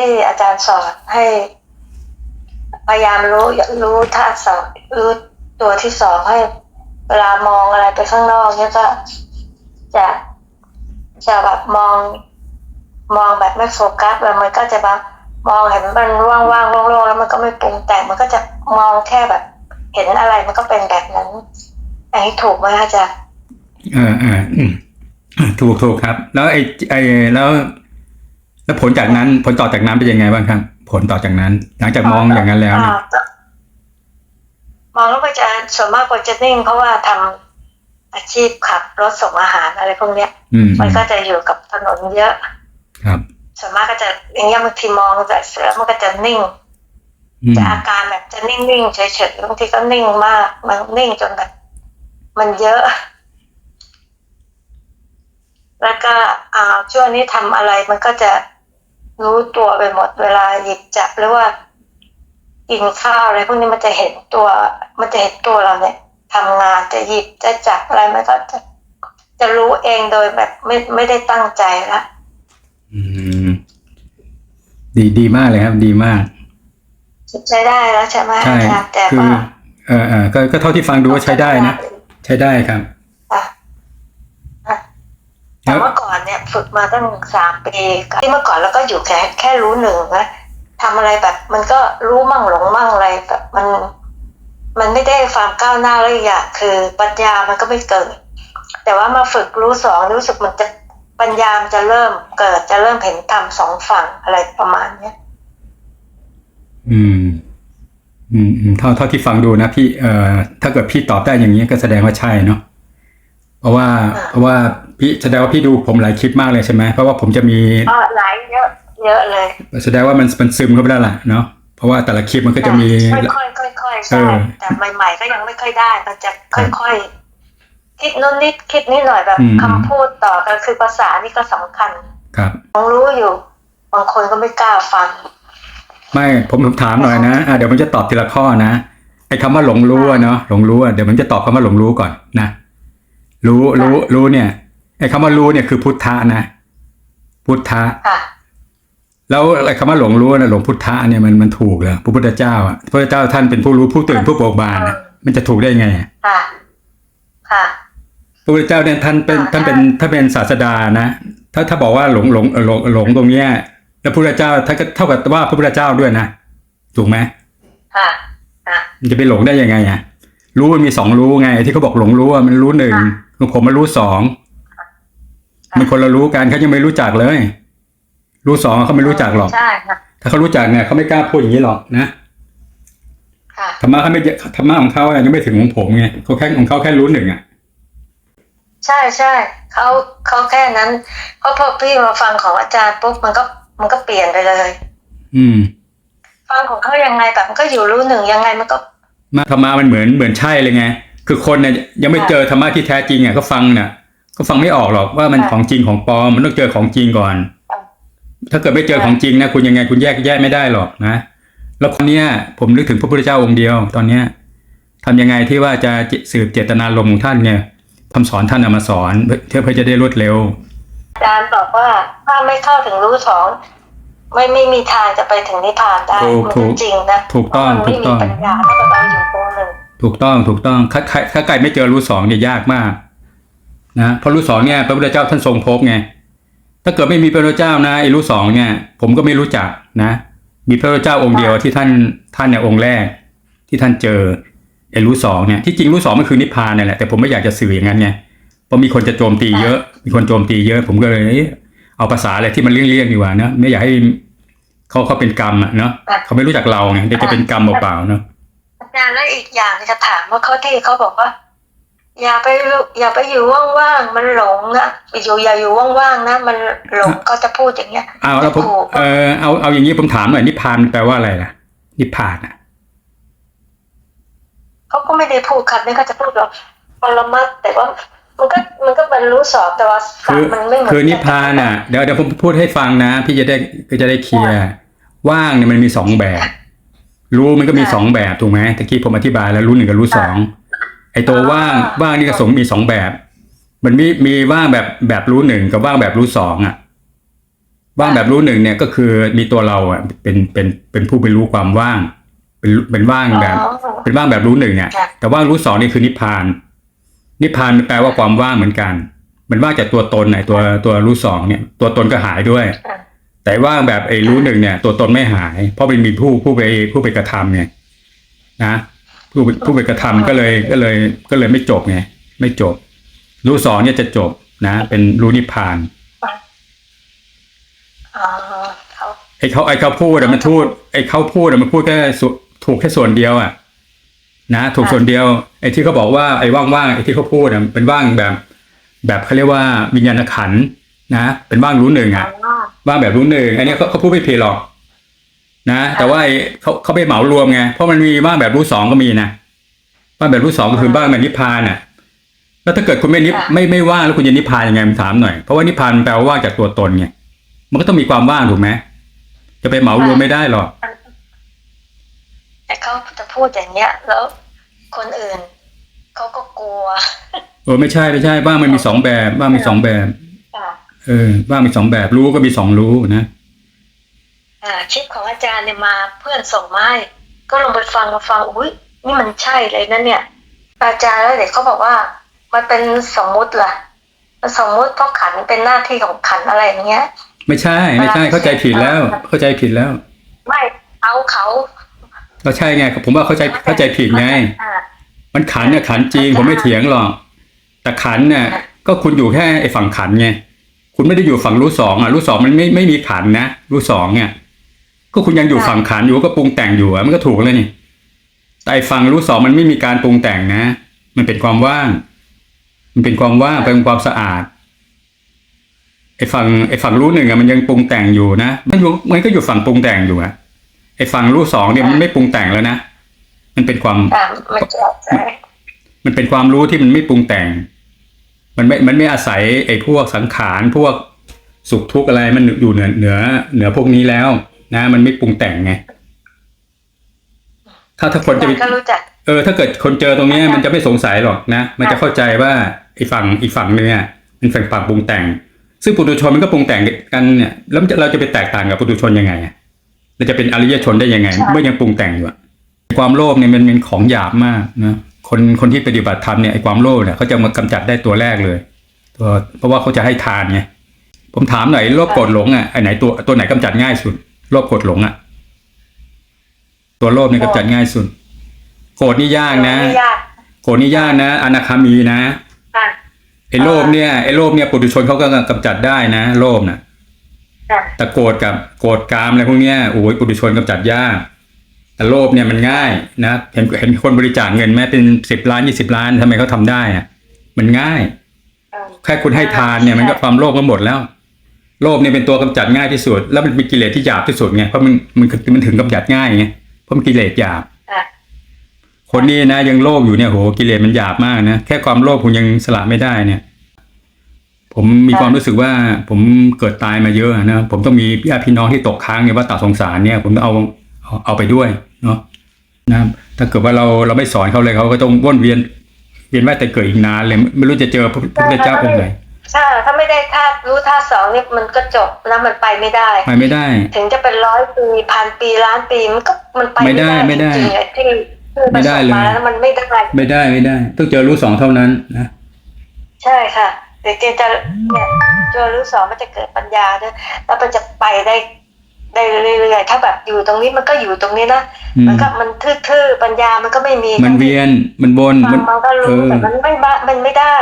ที่อาจารย์สอนให้พยายามรู้รู้ท่าสองรู้ตัวที่สองให้ เวลามองอะไรไปข้างนอกเนี่ยก็จะจะแบบมอง มองแบบไม่โฟกัสแล้วมันก็จะแบบมองเห็นมันว่างๆโล่งๆแล้วมันก็ไม่ปรุงแต่งมันก็จะมองแค่แบบ เห็นอะไรมันก็เป็นแบบนั้นอันนี้ถูกไหมอาจารย์ออเอออืมอะถูกถูกครับ แล้วไอ้ไอ้แล้ว แล้วผลจากนั้นผลต่อจากนั้นเป็นยังไงบ้างครับ ผลต่อจากนั้น หลังจากมองอย่างนั้นแล้วเนี่ยอ่าก็มองแล้วก็จะส่วนมากก็จะนิ่งเพราะว่าทำอาชีพขับรถส่งอาหารอะไรพวกเนี้ยอืมมันก็จะอยู่กับถนนเยอะ ครับ ส่วนมากก็จะอย่างเงี้ยบางทีมองแต่เสือมันก็จะนิ่งอืมจะอาการแบบจะนิ่งๆเฉยๆบางทีก็นิ่งมาก มันนิ่งจนแบบมันเยอะ แล้วก็อ่าช่วงนี้ทำอะไรมันก็จะ รู้ตัวไปหมดเวลาหยิบจับหรือว่ากินข้าวอะไรพวกนี้มันจะเห็นตัว มันจะเห็นตัวเราเนี่ยทำงานจะหยิบจะจับอะไรมันก็จะจะรู้เองโดยแบบไม่ไม่ได้ตั้งใจละอืมดีดีมากเลยครับ ดีมากใช้ได้แล้วใช่ไหมใช่อาจารย์แต่คือก็เออเออก็ก็เท่าที่ฟังดูว่าใช้ได้นะ ใช้ได้ครับอะอะ แต่เมื่อก่อนเนี่ยฝึกมาตั้งสามปีที่เมื่อก่อนแล้วก็อยู่แค่แค่รู้หนึ่งนะทำอะไรแบบ มันก็รู้มั่งหลงมั่งอะไรแบบมัน มันไม่ได้ความก้าวหน้าเลยอย่างคือปัญญามันก็ไม่เกิด แต่ว่ามาฝึกรู้สองรู้สึกมันจะปัญญามันจะเริ่มเกิดจะเริ่มเห็นธรรมสองฝั่งอะไรประมาณเนี้ยอืม อืมอืมเท่าเท่าที่ฟังดูนะพี่เอ่อถ้าเกิดพี่ตอบได้อย่างนี้ก็แสดงว่าใช่เนาะเพราะว่าเพราะว่า พี่แสดงว่าพี่ดูผมหลายคลิปมากเลยใช่ไหมเพราะว่าผมจะมีก็หลายเยอะเยอะเลย แสดงว่ามันมันซึมเข้าไปแล้วล่ะเนาะเพราะว่าแต่ละคลิปมันก็จะมีค่อยๆค่อยๆเอใช่อแต่ใหม่ ๆ ก็ยังไม่ค่อยได้มันจะค่อยๆคิดนู้นนิดคิดนิดหน่อยแบบอืมคำพูดต่อกันคือภาษานี่ก็สำคัญ ครับต้องรู้อยู่บางคนก็ไม่กล้าฟัง ไม่ผมผมถามหน่อยนะอะเดี๋ยวมันจะตอบทีละข้อนะไอ้คำว่าหลงรู้อะเนาะหลงรู้อะเดี๋ยวมันจะตอบคำว่าหลงรู้ก่อนนะรู้รู้รู้เนี่ย ไอ้คำว่ารู้เนี่ยคือพุทธะนะ พุทธะค่ะแล้วไอ้คำว่าหลงรู้นะหลงพุทธะเนี่ยมันมันถูกเหรอพระพุทธเจ้าอะพระพุทธเจ้าท่านเป็นผู้รู้ผู้ตื่นผู้เบิกบานอะมันจะถูกได้ไงอะค่ะค่ะพระพุทธเจ้าเนี่ยท่านเป็นอ่าท่านเป็นท่านเป็นศาสดานะ ถ้าถ้าบอกว่าหลงหลงหลงหลงตรงเนี้ยแล้วพระพุทธเจ้าท่านก็เท่ากับว่าพระพุทธเจ้าด้วยนะถูกไหมค่ะค่ะมันจะไปหลงได้ยังไงอะรู้มันมีสองรู้ไง ที่เขาบอกหลงรู้อะมันรู้หนึ่งของผมมันรู้สอง มันคนละรู้กันเขายังไม่รู้จักเลย รู้สองเขาไม่รู้จักหรอก ใช่ค่ะ ถ้าเขารู้จักเนี่ยเขาไม่กล้าพูดอย่างนี้หรอกนะค่ะธรรมะเขาไม่เยอะธรรมะของเขาอะยังไม่ถึงของผมไงเขาแค่ของเขาแค่รู้หนึ่งอะใช่ใช่เขาเขาแค่นั้นเพราะพอพี่มาฟังของอาจารย์ปุ๊บมันก็มันก็เปลี่ยนไปเลย อืม ฟังของเขายังไงแบบมันก็อยู่รู้หนึ่งยังไงมันก็มาธรรมะมันเหมือนเหมือนใช่เลยไง คือคนเนี่ยยังไม่เจอธรรมะที่แท้จริงอะก็ฟังน่ะ ก็ฟังไม่ออกหรอกว่ามันค่ะของจริงของปลอมมันต้องเจอของจริงก่อนค่ะถ้าเกิดไม่เจอของจริงนะคุณยังไงคุณแยกแยะไม่ได้หรอกนะ แล้วคนเนี้ยผมนึกถึงพระพุทธเจ้าองค์เดียว ตอนเนี้ยทำยังไงที่ว่าจะสืบเจตนารมณ์ของท่านเนี่ยคำสอนท่านเอามาสอนเพื่อเพื่อจะได้รวดเร็ว อาจารย์บอกว่าถ้าไม่เข้าถึงรู้สองไม่ไม่มีทางจะไปถึงนิพพานได้ถูกมันถูกจริงนะถูกต้องเพราะมันไม่ถูกต้องมีปัญญาถ้าเราอยู่ตรงหนึ่งถูกต้องถูกต้องถ้าใครถ้าใครไม่เจอรู้สองเนี่ยยากมาก นะเพราะรู้สองเนี่ยพระพุทธเจ้าท่านทรงพบไงถ้าเกิดไม่มีพระพุทธเจ้านะไอ้รู้สองเนี่ย ผมก็ไม่รู้จักนะ มีพระพุทธเจ้าองค์เดียวที่ท่านท่านเนี่ยองค์แรก ที่ท่านเจอไอ้รู้สองเนี่ยที่จริงรู้สองมันคือนิพพานเนี่ยแหละแต่ผมไม่อยากจะสื่ออย่างนั้นไงเพราะมีคนจะโจมตีเยอะ มีคนโจมตีเยอะ ผมก็เลยเอ้ยเอาภาษาอะไรที่มันเลี่ยงๆดีกว่านะไม่อยากให้เขาเขาเป็นกรรมอะเนาะเขาไม่รู้จักเราไงเดี๋ยวจะเป็นกรรมเปล่าๆเนาะอาจารย์แล้วอีกอย่างจะถามว่าเขาที่เขาบอกว่า อย่าไปรู้อย่าไปอยู่ว่างๆมันหลงนะไปอยู่อย่าอยู่ว่างๆนะ มันหลงก็จะพูดอย่างเงี้ยเอาแล้วผมถูกเออเอาเอาอย่างนี้ผมถามหน่อยนิพพานแปลว่าอะไรล่ะ นิพพานอะเขาก็ไม่ได้พูดคำนี้เขาจะพูดว่าปรมัตถ์แต่ว่ามันก็มันก็บรรลุสอบแต่ว่าศัคืพอท์มันไม่เหมือนคือนิพพานอะเดี๋ยวเดี๋ยวผมพูดให้ฟังนะ พี่จะได้ก็จะได้เคลียร์ว่างเนี่ยมันมีสองแบบ รู้มันก็มีสองแบบถูกไหมตะกี้ผมอธิบายแล้วรู้หนึ่งกับรู้สอง ไอ้ตัวว่างว่างนี่ก็สงมีสองแบบ มันมีมีว่างแบบแบบรู้หนึ่งกับว่างแบบรู้สองอะ ว่างแบบรู้หนึ่งเนี่ยก็คือมีตัวเราอะเป็นเป็นเป็นผู้ไปรู้ความว่าง เป็นเป็นว่างแบบอ๋อเป็นว่างแบบรู้หนึ่งเนี่ยค่ะแต่ว่างรู้สองนี่คือนิพพาน นิพพานมันแปลว่าความว่างเหมือนกัน มันว่างจากตัวตนไหนตัวตัวรู้สองเนี่ย ตัวตนก็หายด้วยค่ะแต่ว่างแบบไอ้รู้หนึ่งเนี่ย ตัวตนไม่หาย เพราะมันมีผู้ผู้ไปผู้ไปกระทำไงนะ ผู้ผู้ไปกระทำก็เลยก็เลยก็เลยไม่จบไงไม่จบ รู้สองเนี่ยจะจบนะ เป็นรู้นิพพานอ๋อเขาไอ้เขาไอ้เขาพูดอะมันพูดไอ้เขาพูดอะมันพูดแค่ส่วนถูกแค่ส่วนเดียวอะนะถูกส่วนเดียว ไอ้ที่เขาบอกว่าไอ้ว่างๆไอ้ที่เขาพูดอะเป็นว่างแบบ แบบเขาเรียกว่าวิญญาณขันธ์นะเป็นว่างรู้หนึ่งอ๋อะอว่างแบบรู้หนึ่งอันเนี้ยเขาเขาพูดไม่ผิดหรอก นะ แต่ว่าไอ้เขาเขาไปเหมารวมไงเพราะมันมีว่างแบบรู้สองก็มีนะว่างแบบรู้สองก็คือว่างแบบนิพพานอะแล้วถ้าเกิดคุณไม่นิพไม่ไม่ว่างแล้วคุณจะนิพพานยังไงผมถามหน่อยเพราะว่านิพพานมันแปลว่าว่างจากตัวตนไงมันก็ต้องมีความว่างถูกไหมจะไปเหมารวมไม่ได้หรอกแต่เขาจะพูดอย่างเงี้ย แล้วคนอื่นเขาก็กลัวเออไม่ใช่ไม่ใช่บ้างมันมีสองแบบบ้างมีสองแบบค่ะเออบ้างมีสองแบบรู้ก็มีสองรู้นะอ่า คลิปของอาจารย์เนี่ยมาเพื่อนส่งมาให้ก็ลองไปฟังมาฟังอุ้ยนี่มันใช่เลยนะเนี่ย อาจารย์แล้วเด็กเขาบอกว่า มันเป็นสมมุติล่ะมันสมมุติเพราะขันเป็นหน้าที่ของขันอะไรอย่างเงี้ย ไม่ใช่ไม่ใช่เข้าใจผิดแล้ว เข้าใจผิดแล้ว ไม่เอาเขาก็ใช่ไงผมว่าเข้าใจเข้าใจผิดไงอ่ามันขันเนี่ยขันจริงผมไม่เถียงหรอกแต่ขันเนี่ยก็คุณอยู่แค่ไอ้ฝั่งขันไงคุณไม่ได้อยู่ฝั่งรู้สองอะรู้สองมันไม่ไม่มีขันนะรู้สองเนี่ย ก็คุณยังอยู่ฝั่งขันอยู่ก็ปรุงแต่งอยู่อะมันก็ถูกเลยนี่แต่ไอ้ฝั่งรู้สองมันไม่มีการปรุงแต่งนะ มันเป็นความว่าง มันเป็นความว่างเป็นความสะอาดไอ้ฝั่งไอ้ฝั่งรู้หนึ่งอะมันยังปรุงแต่งอยู่นะมันอยู่มันก็อยู่ฝั่งปรุงแต่งอยู่อะไอ้ฝั่งรู้สองเนี่ยมันไม่ปรุงแต่งแล้วนะมันเป็นความอ่ามันจะใช่มันเป็นความรู้ที่มันไม่ปรุงแต่ง มันไม่มันไม่อาศัยไอ้พวกสังขารพวกสุขทุกข์อะไรมันอยู่เหนือเหนือเหนือพวกนี้แล้ว นะ มันไม่ปรุงแต่งไง ถ้าถ้าคนจะไปก็รู้จัก เออ ถ้าเกิดคนเจอตรงเนี้ยมันจะไม่สงสัยหรอกนะ มันจะเข้าใจว่าไอ้ฝั่งอีกฝั่งนึงเนี่ยมันฝั่งฝั่งปรุงแต่ง ซึ่งปุถุชนมันก็ปรุงแต่งกันเนี่ยแล้วมันจะเราจะไปแตกต่างกับปุถุชนยังไงอะเราจะเป็นอริยชนได้ยังไง เมื่อยังปรุงแต่งอยู่อะความโลภเนี่ยมันเป็นของหยาบมากนะคนคนที่ปฏิบัติธรรมเนี่ยไอ้ความโลภเนี่ยเขาจะมากำจัดได้ตัวแรกเลยตัวเพราะว่าเขาจะให้ทานไงผมถามหน่อยโลภโกรธหลงอะไอ้ไหนตัวตัวไหนกำจัดง่ายสุด โลภโกรธหลงอะ ตัวโลภเนี่ยกำจัดง่ายสุดโกรธนี่ยากนะไม่ยากโกรธนี่ยากนะอนาคามีนะค่ะไอ้โลภเนี่ยไอ้โลภเนี่ยปุถุชนเขาก็กำจัดได้นะโลภน่ะค่ะแต่โกรธกับโกรธกามอะไรพวกเนี้ยโอ้ยปุถุชนกำจัดยากแต่โลภเนี่ยมันง่ายนะเห็นเห็นคนบริจาคเงินแม้เป็นสิบล้านยี่สิบล้านทำไมเขาทำได้อะมันง่ายอืมแค่คุณให้ทานเนี่ยมันก็ความโลภก็หมดแล้ว โลภเนี่ยเป็นตัวกำจัดง่ายที่สุด แล้วมันเป็นกิเลสที่หยาบที่สุดไงเพราะมันมันมันถึงกำจัดง่ายไงเพราะมันกิเลสหยาบค่ะคนนี้นะยังโลภอยู่เนี่ยโหกิเลสมันหยาบมากนะแค่ความโลภคุณยังสละไม่ได้เนี่ย ผมมีความรู้สึกว่าผมเกิดตายมาเยอะนะผมต้องมีญาติพี่น้องที่ตกค้างในวัฏฏะสงสารเนี่ย ผมต้องเอาเอาเอาไปด้วยเนาะนะถ้าเกิดว่าเราเราไม่สอนเขาเลยเขาก็ต้องวนเวียนเวียนว่ายแต่เกิดอีกนานเลยไม่รู้จะเจอพระพุทธเจ้าองค์ไหน ถ้าถ้าไม่ได้ธาตุรู้ธาตุสองนี่มันก็จบแล้วมันไปไม่ได้ ไปไม่ได้ ถึงจะเป็นร้อยปีพันปีล้านปีมันก็มันไปไม่ได้ไม่ได้จริงๆอะที่ที่ไม่ได้เลยประสบาแล้วมันไม่ได้ไม่ได้ไม่ได้ต้องเจอรู้สองเท่านั้นนะใช่ค่ะเดี๋ยวเจนจะเนี่ยเจอรู้สองมันจะเกิดปัญญาด้วยแล้วมันจะไปได้ได้เรื่อยๆถ้าแบบอยู่ตรงนี้มันก็อยู่ตรงนี้นะอืมมันก็มันทื่อๆปัญญามันก็ไม่มีมันเวียนมันวนมัมันนมันก็เอรู้อแต่มันไม่บ้ามันไม่ได้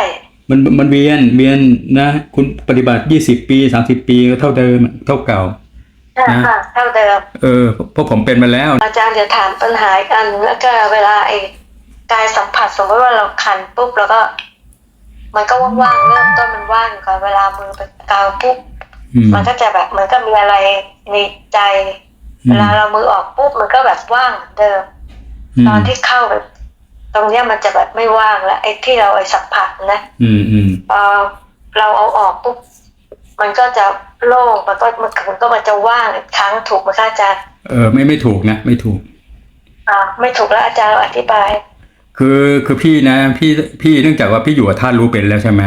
มันมันเวียนเวียนนะ คุณปฏิบัติยี่สิบปีสามสิบปีก็เท่าเดิมเท่าเก่าใช่ค่ะเท่าเดิมเออเพราะผมเป็นมาแล้ว อาจารย์จะถามปัญหาอีกอันแล้วก็เวลาไอ้กายสัมผัสสมมติว่าเราคันปุ๊บแล้วก็ มันก็ว่างๆเริ่มต้นมันว่างก่อนเวลามือไปกาวปุ๊บอืมมันก็จะแบบเหมือนก็มีอะไรในใจอืมเวลาเรามือออกปุ๊บมันก็แบบว่างเหมือนเดิมอืมตอนที่เข้าไปต รงเนี้ยมันจะแบบไม่ว่างแล้วไอ้ที่เราไอ้สัมผัสนะอืมอืมพอเราเอาออกปุ๊บมันก็จะโล่งมันก็มันมันก็มันจะว่างอีกครั้งถูกไหมคะอาจารย์เออไม่ไม่ถูกนะ ไม่ถูก อ่าไม่ถูกแล้วอาจารย์อธิบาย คือคือพี่นะ พี่พี่เนื่องจากว่าพี่อยู่กับธาตุรู้เป็นแล้วใช่ไหม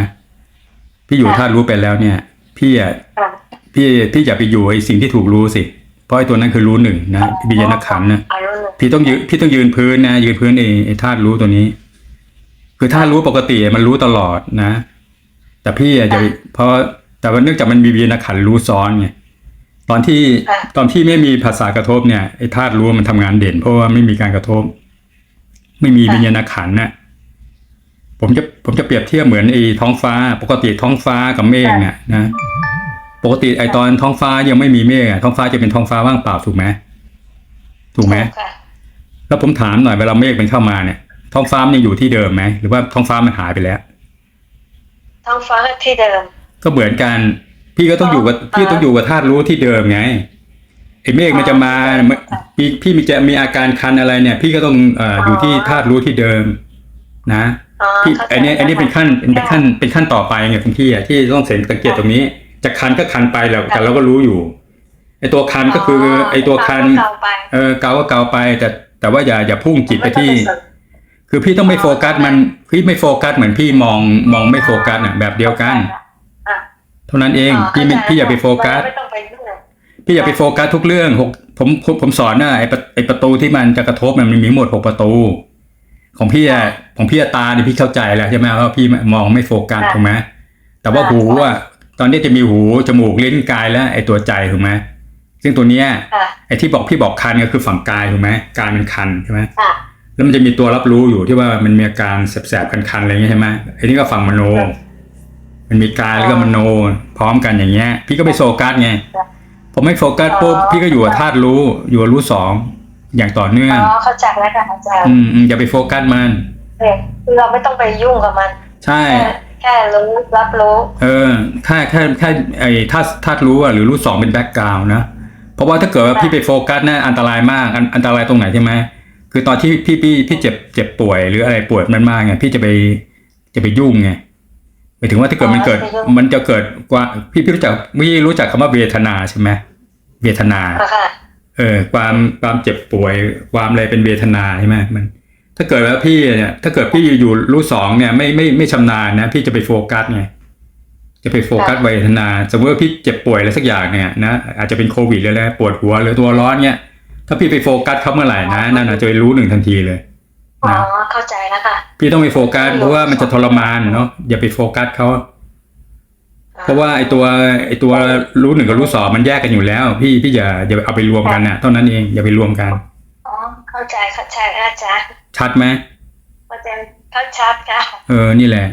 พี่อยู่กับธาตุรู้เป็นแล้วเนี่ย พี่อะอ่าพี่พี่อย่าไปอยู่ไอ้สิ่งที่ถูกรู้สิ เพราะไอ้ตัวนั้นคือรู้หนึ่งนะวิญญาณขันธ์นะอายุหนึ่ง พี่ต้องยืนพี่ต้องยืนพื้นนะยืนพื้นไอ้ไอ้ธาตุรู้ตัวนี้ คือธาตุรู้ปกติมันรู้ตลอดนะ แต่พี่อะจะเพราะแต่ว่าเนื่องจากมันมีวิญญาณขันธ์รู้ซ้อนไงตอนที่ตอนที่ไม่มีภาษากระทบเนี่ยไอ้ธาตุรู้มันทำงานเด่น เพราะว่าไม่มีการกระทบ ไม่มีวิญญาณขันธ์น่ะผมจะผมจะเปรียบเทียบเหมือนไอ้ท้องฟ้า ปกติท้องฟ้ากับเมฆเนี่ยนะปกติไอ้ตอนท้องฟ้ายังไม่มีเมฆอะท้องฟ้าจะเป็นท้องฟ้าว่างเปล่าถูกไหมถูกไหมค่ะ แล้วผมถามหน่อยเวลาเมฆมันเข้ามาเนี่ย ท้องฟ้ามันยังอยู่ที่เดิมไหมหรือว่าท้องฟ้ามันหายไปแล้ว ท้องฟ้าที่เดิม ก็เหมือนกัน พี่ก็ต้องอยู่กับอ๋อพี่ต้องอยู่กับธาตุรู้ที่เดิมไงไอ้เมฆมันจะมาอ๋อมันพี่พี่มีจะมีอาการคันอะไรเนี่ย พี่ก็ต้องเอ่ออยู่ที่ธาตุรู้ที่เดิม นะอ๋อพี่เข้าใจอันนี้อันนี้เป็นขั้นเป็นเป็นขั้นเป็นขั้นต่อไปไงคุณพี่อะที่ต้องสังเกตตรงนี้ จะคันก็คันไปแล้วแต่เราก็รู้อยู่ไอ้ตัวคันก็คือไอ้ตัวคันเก่าไปเออเกาก็เกาไปแต่ แต่ว่าอย่าอย่าพุ่งจิตไปที่ คือพี่ต้องไม่โฟกัสมันพี่ไม่โฟกัสเหมือนพี่มองมองไม่โฟกัสอะแบบเดียวกันอะเท่านั้นเองพี่ไม่พี่อย่าไปโฟกัสไม่ต้องไปยุ่งพี่อย่าไปโฟกัสทุกเรื่องหกผมผมผมสอนนะไอประไอประตูที่มันจะกระทบมันมีทั้งหมดหกประตู ของพี่อะของพี่อะตาเนี่ยพี่เข้าใจแล้วใช่ไหมว่าพี่มองไม่โฟกัสถูกไหมแต่ว่าหูอะตอนนี้จะมีหูจมูกลิ้นกายและไอตัวใจถูกไหม ซึ่งตัวเนี้ยค่ะไอที่บอกพี่บอกคันก็คือฝั่งกายถูกไหมกายมันคันใช่ไหมค่ะแล้วมันจะมีตัวรับรู้อยู่ที่ว่ามันมีอาการแสบๆคันๆอะไรอย่างเงี้ยใช่ไหมไอ้นี่ก็ฝั่งมโน มันมีกายแล้วก็มโน พร้อมกันอย่างเงี้ย พี่ก็ไปโฟกัสไงผมไม่โฟกัสปุ๊บพี่ก็อยู่กับธาตุรู้อยู่กับรู้สองอย่างต่อเนื่ออ๋งอเข้าใจแล้วค่ะอาจารย์อืมอืมอย่าไปโฟกัสมันเนี่ยคือเราไม่ต้องไปยุ่งกับมัน ใช่แค่แค่รู้รับรู้ เออแค่แค่แค่ไอ้ธาตุธาตุรู้อะหรือรู้สองเป็นแบ็กกราวน์นะเพ ราะว่าถ้าเกิดว่าพี่ไปโฟกัสน่ะอันตรายมากอันอันตรายตรงไหนใช่ไหมคือตอนที่พี่พี่พี่เจ็บเจ็บป่วยหรืออะไรปวดมันมากไงพี่จะไปจะไปยุ่งไงหมายถึงว่าถ้าเกิดมันเกิดมันจะเกิดกว่าพี่พี่รู้จักไม่รู้จักคำว่าเวทนาใช่ไหมเวทนาค่ะเออความความเจ็บป่วยความอะไรเป็นเวทนาใช่ไหมมัน ถ้าเกิดว่าพี่เนี่ยถ้าเกิดพี่อยู่รู้สองเนี่ยไม่ไม่ไม่ชำนาญนะพี่จะไปโฟกัสไง จะไปโฟกัสเวทนาสมมติว่าพี่เจ็บป่วยอะไรสักอย่างเนี่ยนะอาจจะเป็นโควิดเลยแหละปวดหัวหรือตัวร้อนเนี่ยถ้าพี่ไปโฟกัสเขาเมื่อไหร่นะนั่นอาจจะไปรู้หนึ่งทันทีเลยอ๋อนะเข้าใจแล้วค่ะพี่ต้องไปโฟกัสเพราะว่ามันจะทรมานเนาะอย่าไปโฟกัสเขาเพราะว่าไอตัวไอตัวรู้หนึ่งกับรู้สองมันแยกกันอยู่แล้ว พี่พี่อย่าอย่าเอาไปรวมกันน่ะเท่านั้นเองอย่าไปรวมกันอ๋อเข้าใจเข้าใจอาจารย์ชัดไหมอาจารย์เข้าชัดค่ะเออนี่แหละ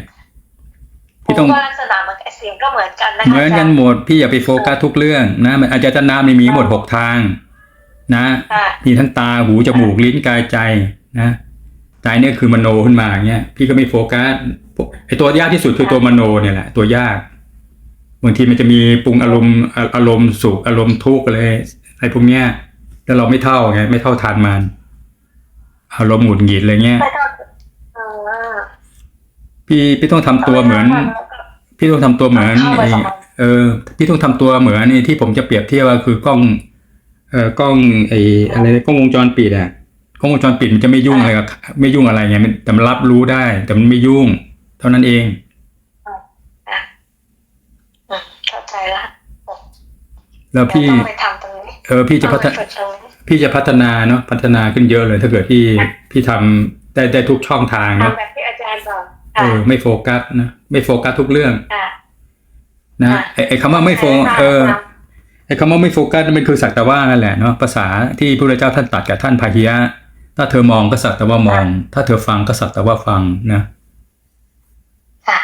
พี่ต้องเพราะว่าลักษณะมันกับเสียงก็เหมือนกันนะคะเหมือนกันหมดพี่อย่าไปโฟกัสทุกเรื่องนะมันอาจจะนามมีหมดหกทางนะค่ะมีทั้งตาหูจมูกลิ้นกายใจนะใจเนี่ยคือมโนขึ้นมาอย่างเงี้ยพี่ก็ไม่โฟกัสไอตัวยากที่สุดคือตัวมโนเนี่ยแหละตัวยากบางทีมันจะมีปรุงอารมณ์อะอารมณ์สุขอารมณ์ทุกข์อะไรอะไรพวกเนี้ยแล้วเราไม่เท่าไงไม่เท่าทันมัน อารมณ์หงุดหงิดอะไรเงี้ยไม่ต้องอ๋อ พี่พี่ต้องทำตัวเหมือน พี่ต้องทำตัวเหมือนเข้าไปไอ้สองวันเออ พี่ต้องทำตัวเหมือนไอ้ที่ผมจะเปรียบเทียบว่าคือกล้องเอ่อกล้องไอ้อะไรนะกล้องวงจรปิดอะกล้องวงจรปิดมันจะไม่ยุ่งอะไรกับไม่ยุ่งอะไรไงมันแต่มันรับรู้ได้ แต่มันไม่ยุ่ง เท่านั้นเองอะอืมเข้าใจละแล้วพี่ต้องไปทำตรงนี้เออพี่จะพัฒต้องนาไปฝึกตรงนี้พี่จะพัฒนาเนาะพัฒนาขึ้นเยอะเลย ถ้าเกิดพี่พี่ทำได้ได้ทุกช่องทางเนาะ ทำแบบที่อาจารย์บอก เอค่ะอไม่โฟกัสนะไม่โฟกัสทุกเรื่องค่ะนะค่ะไอ้ไอ้คำว่าไม่โฟเออไอ้คำว่าไม่โฟกัสมันคือสักแต่ว่านั่นแหละเนาะภาษาที่พระเจ้าท่านตรัดกับท่านพาหิยะ ถ้าเธอมองก็สักแต่ว่ามอง ถ้าเธอฟังก็สักแต่ว่าฟังนะค่ะ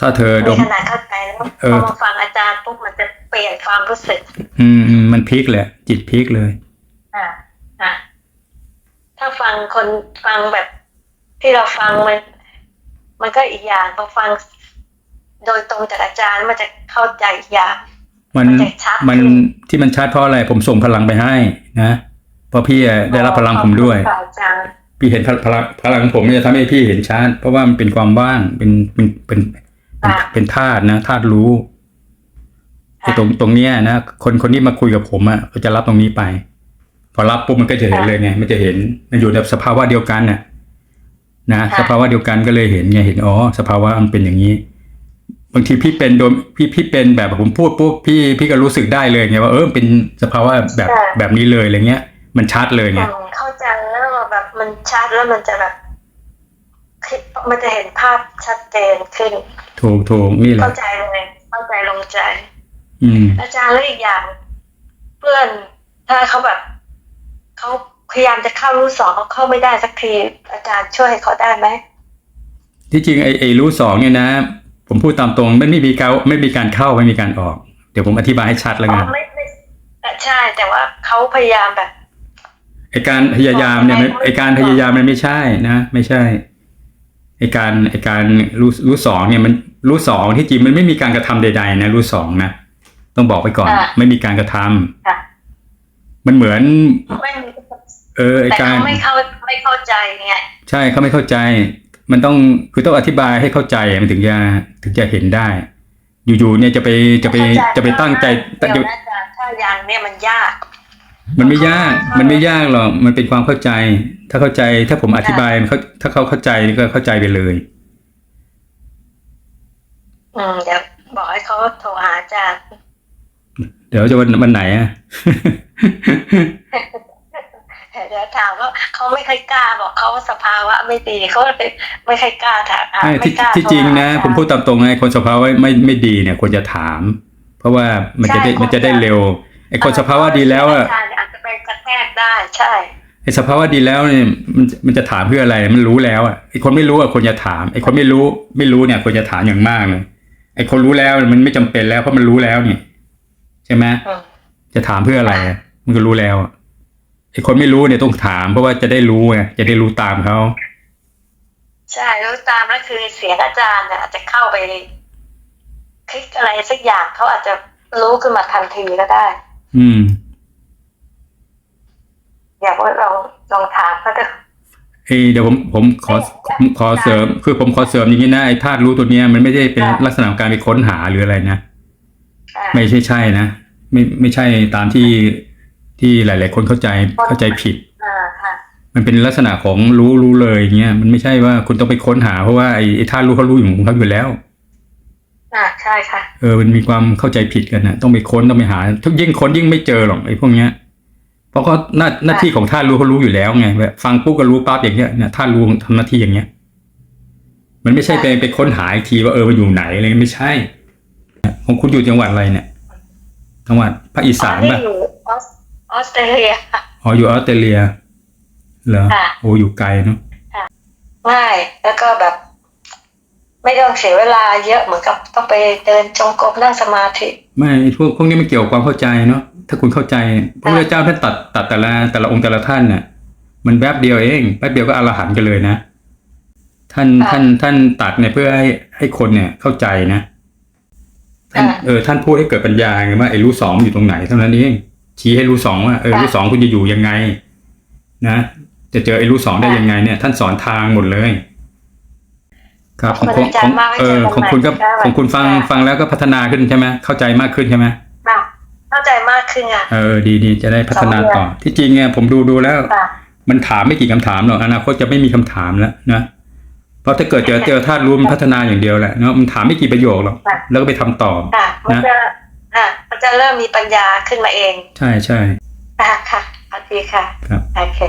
ถ้าเธอดมีมขนาดเข้าใจแล้วเอพออมาฟังอาจารย์ปุ๊บมันจะเปลี่ยนความรู้สึก อืมอืมมันพลิกแหละ จิตพลิกเลยอ่าอ่าถ้าฟังคนฟังแบบที่เราฟังมัน มันก็อีกอย่างพอฟัง โดยตรงจากอาจารย์มันจะเข้าใจอีกอย่าง มันมันจะชัดมันขึ้นที่มันชัดเพราะอะไรผมส่งพลังไปให้นะเพราะพี่อะได้รับพลังผมด้วยขอบคุณค่ะอาจารย์พี่เห็นพลังพลังพลังผมจะทำให้พี่เห็นชัดเพราะว่ามันเป็นความว่างเป็นเป็นเป็นเป็นเป็นธาตุนะธาตุรู้ไอ้ตรงตรงเนี้ยนะคนคนที่มาคุยกับผมอะก็จะรับตรงนี้ไป พอรับปุ๊บมันก็จะเห็นเลยไงมันจะเห็นมันอยู่ในสภาวะเดียวกันน่ะ นะสภาวะเดียวกันก็เลยเห็นไงเห็นอ๋อสภาวะมันเป็นอย่างนี้ บางทีพี่เป็นโดนพี่พี่เป็นแบบผมพูดปุ๊บพี่พี่ก็รู้สึกได้เลยไงว่าเออเป็นสภาวะแบบแบบนี้เลยอะไรเงี้ย มันชัดเลยไงอืมเข้าใจแล้วแบบมันชัดแล้วมันจะแบบคิดมันจะเห็นภาพชัดเจนขึ้นถูกถูกนี่แหละเข้าใจเลยเข้าใจลงใจ อืมอาจารย์แล้วอีกอย่าง เพื่อนถ้าเขาแบบเขา พยายามจะเข้ารู้สองเขาเข้าไม่ได้สักทีอาจารย์ช่วยเขาได้ไหมที่จริงไอ้ไอ้รู้สองเนี่ยนะ ผมพูดตามตรงไม่ไม่มีการไม่มีการเข้าไม่มีการออก เดี๋ยวผมอธิบายให้ชัดแล้วอ๋กัอนไม่ไม่แต่ใช่แต่ว่าเขาพยายามแบบไอ้การพยายามเนี่ยมันไอ้การพยายามมันไม่ใช่นะ ไม่ใช่ไอ้การไอ้การรู้รู้สองเนี่ยมันรู้สองที่จริงมันไม่มีการกระทำใด ๆ นะรู้สองนะต้องบอกไปก่อน ไม่มีการกระทำค่ะมันเหมือนไม่ เออไอ้แต่การ เขาไม่เข้าไม่เข้าใจไงใช่เขาไม่เข้าใจ มันต้องคือต้องอธิบายให้เข้าใจมันถึงจะถึงจะเห็นได้ อยู่ๆเนี่ยจะไปจะไปเข้าใจจะไปตั้งใจเดี๋ยวนะอาจารย์ถ้ายังเนี่ยมันยาก มันไม่ยาก มันไม่ยากหรอกมันเป็นความเข้าใจ ถ้าเข้าใจถ้าผมอธิบายมันเขาถ้าเขาเข้าใจก็เข้าใจไปเลย อืมเดี๋ยวบอกให้เขาโทรหาอาจารย์ เดี๋ยวจะวันวันไหนอะ เดี๋ยวถามว่าเขาไม่ค่อยกล้าบอกเขาว่าสภาวะไม่ดีเขาเลยไม่ค่อยกล้าถามไม่ไม่ที่กล้าที่จริงนะโทหาผมพูดตามตรงไงคนสภาวะไม่ไม่ดีเนี่ยควรจะถาม เพราะว่ามันจะได้ใช่มันจะได้เร็วไอ้คนสภาวะดีแล้วอะอาจารย์อาจจะไปกระแทกได้ใช่ไอ้สภาวะดีแล้วเนี่ยมันมันจะถามเพื่ออะไรมันรู้แล้วอะไอ้คนไม่รู้อะควรจะถามไอ้คนไม่รู้ไม่รู้เนี่ยควรจะถามอย่างมากเลยไอ้คนรู้แล้วมันไม่จำเป็นแล้วเพราะมันรู้แล้วนี่ใช่ไหมอืมจะถามเพื่ออะไรอะมันก็รู้แล้วอะ ไอ้คนไม่รู้เนี่ยต้องถาม เพราะว่าจะได้รู้ไงจะได้รู้ตามเขาใช่แล้วตามแล้วคือเสียงอาจารย์เนี่ยอาจจะเข้าไปคลิกอะไรสักอย่างเขาอาจจะรู้ขึ้นมาทันทีก็ได้ อืม อยากว่าลองลองถามเขาดูเอยเดี๋ยวผมผมขอผมขอเสริม คือผมขอเสริมอย่างนี้นะไอ้ธาตุรู้ตัวเนี้ยมันไม่ได้เป็นลักษณะของการไปค้นหาหรืออะไรนะอ่าไม่ใช่ใช่นะไม่ไม่ใช่ตามที่ ที่หลาย ๆ คนเข้าใจเข้าใจผิดอ่าค่ะมันเป็นลักษณะของรู้รู้เลยอย่างเงี้ยมันไม่ใช่ว่าคุณต้องไปค้นหาเพราะว่าไอ้ไอ้ธาตุรู้เขารู้อยู่ของเขาอยู่แล้วอ่าใช่ค่ะเออมันมีความเข้าใจผิดกันนะต้องไปค้นต้องไปหาทุกยิ่งค้นยิ่งไม่เจอหรอกไอ้พวกเนี้ยเพราะก็หน้าหน้าที่ของท่านรู้เขารู้อยู่แล้วไงแบบฟังปุ๊บก็รู้ปั๊บอย่างเงี้ยเนี่ยท่านรู้ทำหน้าที่อย่างเงี้ย มันไม่ใช่ไปไปค้นหาอีกทีว่าเออมันอยู่ไหนอะไรไม่ใช่ของคุณอยู่จังหวัดอะไรเนี่ยจังหวัดภาคอีสานอ๋อป่ะนี่อยู่ ออสออสเตรเลียค่ะอ๋ออยู่ออสเตรเลียเหรอค่ะ โอ้อยู่ไกลเนาะง่ายแล้วก็แบบ ไม่ต้องเสียเวลาเยอะเหมือนกับต้องไปเดินจงกรมนั่งสมาธิ ไม่ไอ้พวกพวกนี้มันเกี่ยวกับความเข้าใจเนาะถ้าคุณเข้าใจพระพุทธเจ้าท่านตัดตัดแต่ละแต่ละองค์แต่ละท่านเนี่ยมันแป๊บเดียวเองแป๊บเดียวก็อรหันต์กันเลยนะ ท่านค่ะ ท่านท่านตัดเนี่ยเพื่อให้ให้คนเนี่ยเข้าใจนะท่านค่ะเออท่านพูดให้เกิดปัญญาไงว่าไอ้รู้สองอยู่ตรงไหนเท่านั้นเอง ชี้ให้รู้สองว่าเออค่ะรู้สองคุณจะอยู่ยังไง นะ จะเจอไอ้รู้สองได้ค่ะยังไงเนี่ย ท่านสอนทางหมดเลย ครับของขอบคุณอาจารย์มากเออไว้เจอกันของคุณก็ใหม่ค่ะของคุณฟังค่ะฟังแล้วก็พัฒนาขึ้นใช่ไหมเข้าใจมากขึ้นใช่ไหมค่ะเข้าใจมากขึ้นอะเออดีดีจะได้พัฒนาต่อ ที่จริงเนี่ยผมดูดูแล้วค่ะมันถามไม่กี่คำถามหรอกอนาคตจะไม่มีคำถามแล้วนะเพราะถ้าเกิดเจอเจอธาตุรู้มันพัฒนาอย่างเดียวแหละเนาะมันถามไม่กี่ประโยคหรอกค่ะแล้วก็ไปทำต่อค่ะมันจะ ค่ะมันจะเริ่มมีปัญญาขึ้นมาเอง ใช่ใช่ค่ะค่ะโอเคค่ะ ครับ โอเค